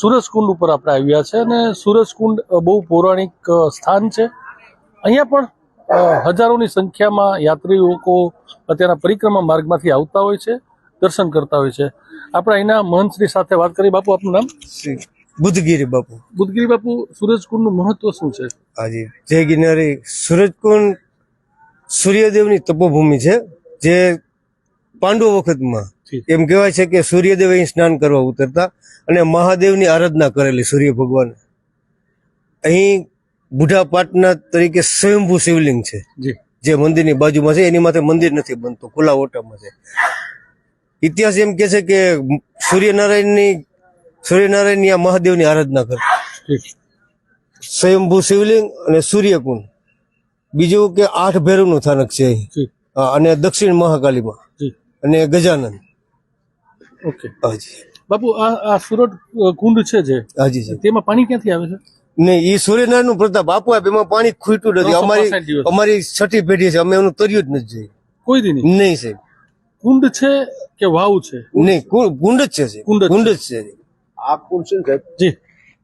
સૂરજકુંડ ઉપર આપણે આવ્યા છે અને સૂરજકુંડ બહુ પૌરાણિક સ્થાન છે. અહીંયા પણ હજારોની સંખ્યામાં યાત્રી લોકો અત્યારના પરિક્રમા માર્ગમાંથી આવતા હોય છે દર્શન કરતા હોય છે. આપણે અહીંના મહંતશ્રી સાથે વાત કરી. બાપુ આપનું નામ? શ્રી બુદ્ધગીરી બાપુ. બુદ્ધગીરી બાપુ સૂરજકુંડનું મહત્વ શું છે? હાજી. જય ગિરનારી. સૂરજકુંડ સૂર્યદેવની તપોભૂમિ છે જે પાંડવો વખતમાં. એમ કહેવાય છે કે સૂર્યદેવ અહીં સ્નાન કરવા ઉતરતા અને મહાદેવની આરાધના કરેલી સૂર્ય ભગવાન. અહીં બુઢા પાટના તરીકે સ્વયંભૂ શિવલિંગ છે. જે. મંદિરની બાજુમાં છે. એની માથે મંદિર નથી બનતું. ખુલ્લા ઓટામાં છે. ઇતિહાસ એમ કે છે કે સૂર્યનારાયણની સૂર્યનારાયણની આ મહાદેવની આરાધના કરતા સ્વયંભૂ શિવલિંગ અને સૂર્યકુંડ. બીજું કે આઠ ભેરવનું સ્થાનક છે અને દક્ષિણ મહાકાલીમાં. અને ગજાનંદ. ઓકે. હાજી. બાપુ આ આ સુરત કુંડ છે જે? હાજી છે તેમાં પાણી ક્યાંથી આવે છે? નહીં એ સૂર્યનારાયણનું પ્રતાપ. આપો આપે એમાં પાણી ખૂટ્યું નથી. અમારી અમારી છઠ્ઠી પેઢી છે. અમે એનું તર્યું જ નથી કોઈ દી નહીં? નહીં સાહેબ. કુંડ છે કે વાવ છે? નહીં કુંડ જ છે કુંડ જ કુંડ જ છે. આ કુંડ છે સાહેબ? જી.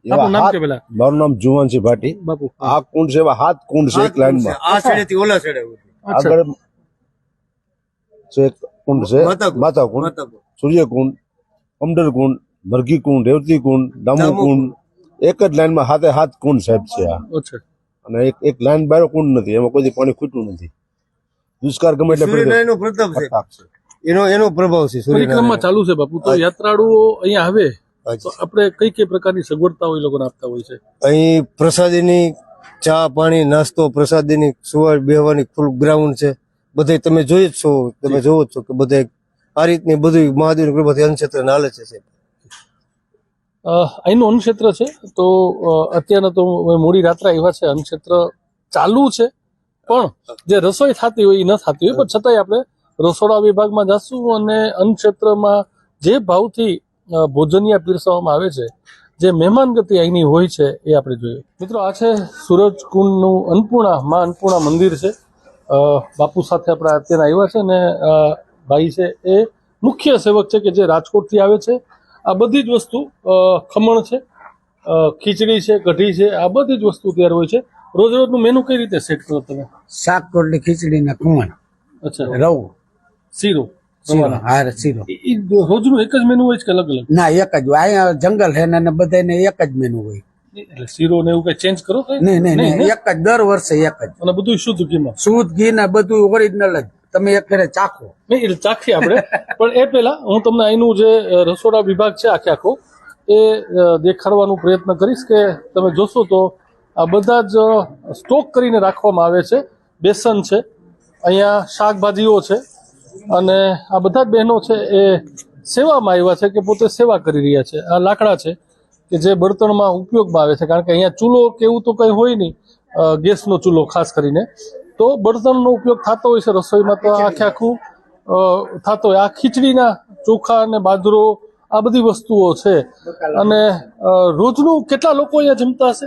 નામ કે પેલા? મારું નામ જુવાનસિંહ ભાટી. બાપુ. આ કુંડ છે એવા હાથ કુંડ છે એક લાઈનમાં. આ છેડેથી ઓલા છેડે આગળ કુંડ છે માતા કુંડ. સૂર્યકુંડ અમડર કુંડ મરઘી કુંડ રેવતી કુંડ દામુ કુંડ એક જ લાઈનમાં હાથે હાથ કુંડ સાહેબ છે આ. અને એક એક લાઈન બાર કુંડ નથી એમાં કોઈ પાણી ખૂટ્યું નથી. દુષ્કાળ ગમે એટલે પ્રતાપ છે. એનો એનો પ્રભાવ છે પરિક્રમા ચાલુ છે બાપુ તો યાત્રાળુઓ અહીંયા આવે તો આપણે કઈ કઈ પ્રકારની સગવડતાઓ એ લોકોને આપતા હોય છે? અહીં પ્રસાદીની ચા પાણી નાસ્તો પ્રસાદીની સુવા બેહવાની ફૂલ ગ્રાઉન્ડ છે. બધે તમે જોઈ જ છો તમે જોવો છો કે બધે આ રીતની બધું મહાદેવની કૃપાથી અન્નક્ષેત્ર હાલે છે સાહેબ. અહીંનું અન્નક્ષેત્ર છે તો અત્યારના તો મોડી રાત્રે આવ્યા છે અન્નક્ષેત્ર ચાલુ છે પણ જે રસોઈ થતી હોય એ ન થતી હોય પણ છતાંય આપણે રસોડા વિભાગમાં જશું અને અન્નક્ષેત્રમાં જે ભાવથી ભોજનિયા પીરસવામાં આવે છે જે મહેમાન ગતિ અહીંની હોય છે એ આપણે જોઈએ. મિત્રો આ છે સૂરજકુંડનું અન્નપૂર્ણા માં અન્નપૂર્ણા મંદિર છે. બાપુ સાથે આપણે અત્યારે આવ્યા છે અને ભાઈ છે એ મુખ્ય સેવક છે કે જે રાજકોટથી આવે છે. આ બધી જ વસ્તુ ખમણ છે ખીચડી છે કઢી છે આ બધી જ વસ્તુ તૈયાર હોય છે. રોજ રોજનું મેનુ કઈ રીતે સેટ કરો તમે? શાક રોટલી ખીચડી ને ખમણ અચ્છા. રવ શીરો હાર શીરો. રોજનું એક જ મેનુ હોય છે કે અલગ અલગ ના એક જ હોય. અહીંયા જંગલ છે ને બધાને એક જ મેનુ હોય. એટલે શીરો ને એવું કઈ ચેન્જ કરો? નહીં નહીં નહીં, એક જ દર વર્ષે એક જ. અને બધું શુદ્ધ ઘીમાં? શુદ્ધ ઘી ને બધું ઓરિજિનલ જ. તમે એક ઘરે ચાખો. નહીં એટલે ચાખીએ આપણે. પણ એ પહેલા હું તમને અહીંનું જે રસોડા વિભાગ છે આખે આખો એ દેખાડવાનું પ્રયત્ન કરીશ કે તમે જોશો તો આ બધા જ સ્ટોક કરીને રાખવામાં આવે છે. બેસન છે અહીંયા શાકભાજીઓ છે અને આ બધા જ બહેનો છે એ સેવામાં આવ્યા છે કે પોતે સેવા કરી રહ્યા છે. આ લાકડા છે. કે જે બળતણમાં ઉપયોગમાં આવે છે. કારણ કે અહીંયા ચૂલો કેવું તો કંઈ હોય નહીં ગેસનો ચૂલો ખાસ કરીને. તો બળતણનો ઉપયોગ થતો હોય છે રસોઈમાં તો આખે આખું થતો હોય. આ ખીચડીના ચોખા અને બાજરો આ બધી વસ્તુઓ છે. અને રોજનું કેટલા લોકો અહીંયા જમતા હશે?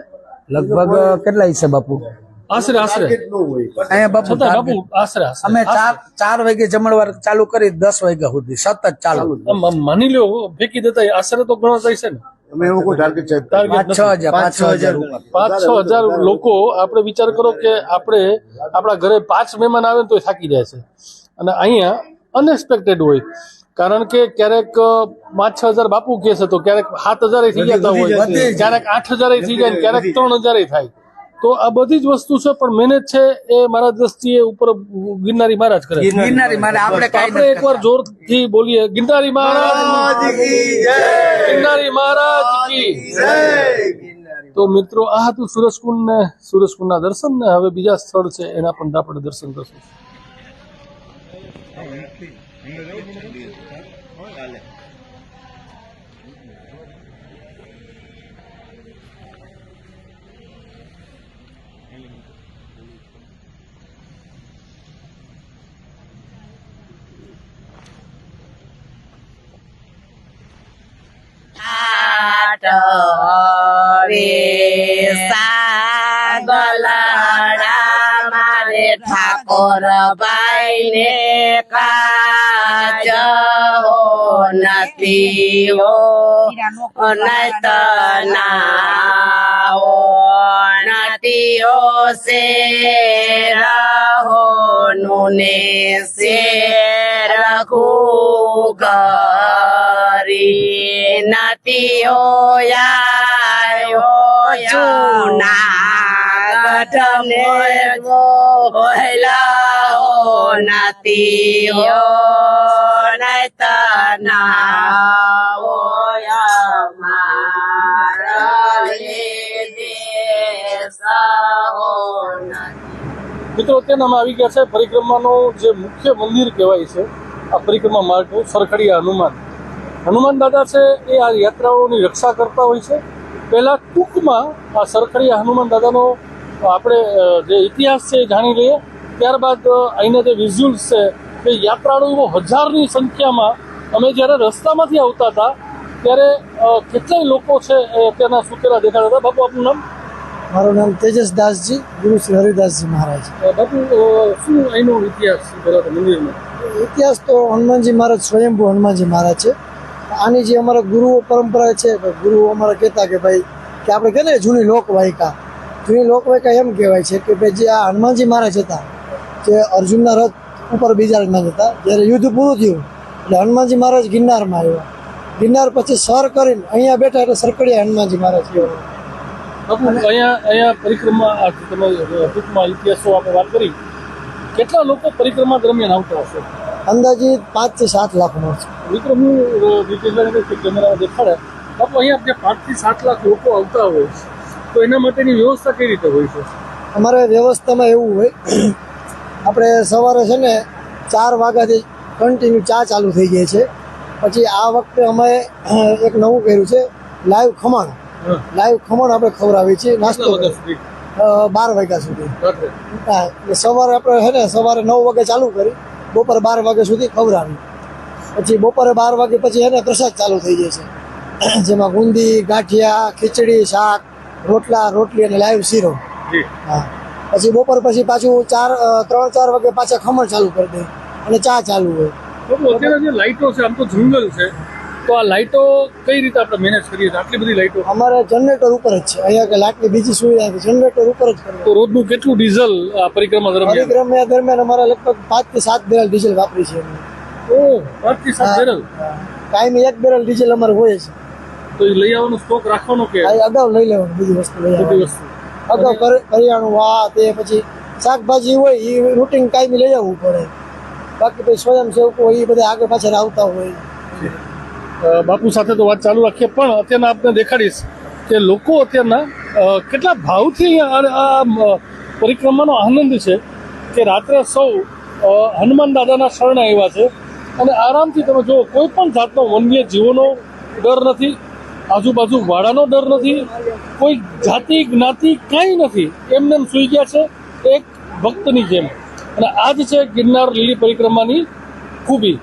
લગભગ કેટલા છે બાપુ? આશરે આશરે. અહીંયા બાપુ બાપુ આશરે આશરે. અમે ચાર ચાર વાગે જમણવાર ચાલુ કરી દસ વાગ્યા સુધી. સતત ચાલુ. આમ- આમ માની લો ફેંકી દેતા આશરે તો ઘણો થાય છે ને. અમે એવું કોઈ ટાર્ગેટ સાહેબ ટાર્ગેટ પાંચ છ હજાર પાંચ છ હજાર પાંચ છ હજાર લોકો આપણે વિચાર કરો કે આપણે આપણા ઘરે પાંચ મહેમાન આવે ને તો થાકી જાય છે. અને અહીંયા અનએક્સપેક્ટેડ હોય. કારણ કે ક્યારેક પાંચ છ હજાર બાપુ કહે છે તો ક્યારેક સાત હજાર થઈ જતા હોય. ક્યારેક આઠ હજાર થઈ જાય ક્યારેક ત્રણ હજાર થાય. તો આ બધી જ વસ્તુ છે પણ મહેનત છે એ મારા દ્રષ્ટિએ ઉપર ગિરનારી મહારાજ કરે છે. ગિરનારી મારે આપણે તો કઈ આપણે એકવાર જોરથી બોલીએ. ગિરનારી મહારાજ ગિરનારી મહારાજ કી તો મિત્રો આ હતું સુરજકુંડ ને સુરજકુંડના દર્શન ને હવે બીજા સ્થળ છે એના પણ આપણે દર્શન કરશું. રે સાગલડા મારે રે ઠાકોર ભાઈ ને કાજ નથી હો નતના હો નથી હો સે રહો નુને સે રઘુ કરી નથી હો નથી હો મિત્રો અત્યારે અમે આવી ગયા છે પરિક્રમાનો જે મુખ્ય મંદિર કહેવાય છે આ પરિક્રમા માર્ગનું સરખડીયા હનુમાન. હનુમાન દાદા છે એ આ યાત્રાઓની રક્ષા કરતા હોય છે. પહેલાં ટૂંકમાં આ સરખડીયા હનુમાન દાદાનો આપણે જે ઇતિહાસ છે એ જાણી લઈએ. ત્યારબાદ અહીંના જે વિઝ્યુઅલ્સ છે એ યાત્રાળુઓ હજારની સંખ્યામાં અમે જ્યારે રસ્તામાંથી આવતા હતા ત્યારે કેટલાય લોકો છે એ અત્યારના સુતેલા દેખાતા હતા. બાપુ આપનું નામ? મારું નામ તેજસ દાસજી ગુરુ શ્રી હરિદાસજી મહારાજ. બાપુ શું અહીંનો ઇતિહાસ મંદિરનો ઇતિહાસ તો હનુમાનજી મહારાજ સ્વયંભૂ હનુમાનજી મહારાજ છે. આની જે અમારા ગુરુઓ પરંપરા છે ગુરુઓ અમારા કહેતા કે ભાઈ કે આપણે કહે ને જૂની લોકવાયકા. જૂની લોકવાયકા એમ કહેવાય છે કે ભાઈ જે આ હનુમાનજી મહારાજ હતા જે અર્જુનના રથ ઉપર બિરાજમાન હતા જ્યારે યુદ્ધ પૂરું થયું એટલે હનુમાનજી મહારાજ ગિરનારમાં આવ્યા. ગિરનાર પછી સર કરીને અહીંયા બેઠા એટલે સરકડીયા હનુમાનજી મહારાજ અહીંયા અહીંયા પરિક્રમા તમે ટૂંકમાં ઇતિહાસો આપણે વાત કરી. કેટલા લોકો પરિક્રમા દરમિયાન આવતા હશે? અંદાજિત પાંચથી સાત લાખનો છે. મિત્રો હું ડિટેલમાં કેમેરા દેખાડે. બાપુ અહીંયા જે પાંચથી સાત લાખ લોકો આવતા હોય છે તો એના માટેની વ્યવસ્થા કઈ રીતે હોય છે? અમારે વ્યવસ્થામાં એવું હોય આપણે સવારે છે ને ચાર વાગ્યાથી કન્ટિન્યુ ચા ચાલુ થઈ જાય છે. પછી આ વખતે અમે એક નવું કર્યું છે લાઈવ ખમણ. લાઈવ ખમણ આપણે ખવડાવીએ છીએ નાસ્તો બાર વાગ્યા સુધી. હા, એટલે સવારે આપણે છે ને સવારે નવ વાગે ચાલુ કરી બપોરે બાર વાગ્યા સુધી ખવડાવી પછી બપોરે બાર વાગે પછી એને પ્રસાદ ચાલુ થઈ જાય છે. જેમાં ગુંદી ગાંઠિયા ખીચડી શાક રોટલા રોટલી અને લાઈવ શીરો. હા. પછી બપોર પછી પાછું ચાર ત્રણ ચાર વાગે પાછા ખમણ ચાલુ કરી દે અને ચા ચાલુ હોય. અત્યારે જે લાઇટો છે આમ તો જંગલ છે તો આ લાઇટો કઈ રીતે આપણે મેનેજ કરીએ આટલી બધી લાઇટો અમારે જનરેટર ઉપર જ છે. અહીંયા કે લાઇટની બીજી સુવિધા જનરેટર ઉપર જ તો રોજનું કેટલું ડીઝલ આ પરિક્રમા દરમિયાન? પરિક્રમા દરમિયાન અમારે લગભગ પાંચથી સાત બેરલ ડીઝલ વાપરી છે થી બેરલ કાયમી એક બેરલ ડીઝલ અમારે હોય છે. તો એ લઈ આવવાનો સ્ટોક રાખવાનો કે? અગાઉ લઈ લેવાનું બધી વસ્તુ લઈ બધી વસ્તુ. અગાઉ કરિયાણું વા તે પછી શાકભાજી હોય એ રૂટીન કાયમી લઈ આવવું પડે. બાકી પછી સ્વયંસેવકો હોય એ બધા આગળ પાછળ આવતા હોય. બાપુ સાથે તો વાત ચાલુ રાખીએ પણ અત્યારના આપને દેખાડીશ કે લોકો અત્યારના કેટલા ભાવથી આ પરિક્રમાનો આનંદ છે કે રાત્રે સૌ હનુમાન દાદાના શરણ આવ્યા છે. અને આરામથી તમે જુઓ, કોઈ પણ જાતનો વન્ય જીવોનો ડર નથી, આજુબાજુ વાડાનો ડર નથી, કોઈ જાતિ, જ્ઞાતિ કાંઈ નથી, એમને એમ સૂઈ ગયા છે એક ભક્તની જેમ. અને આ જ છે ગિરનાર લીલી પરિક્રમાની ખૂબી.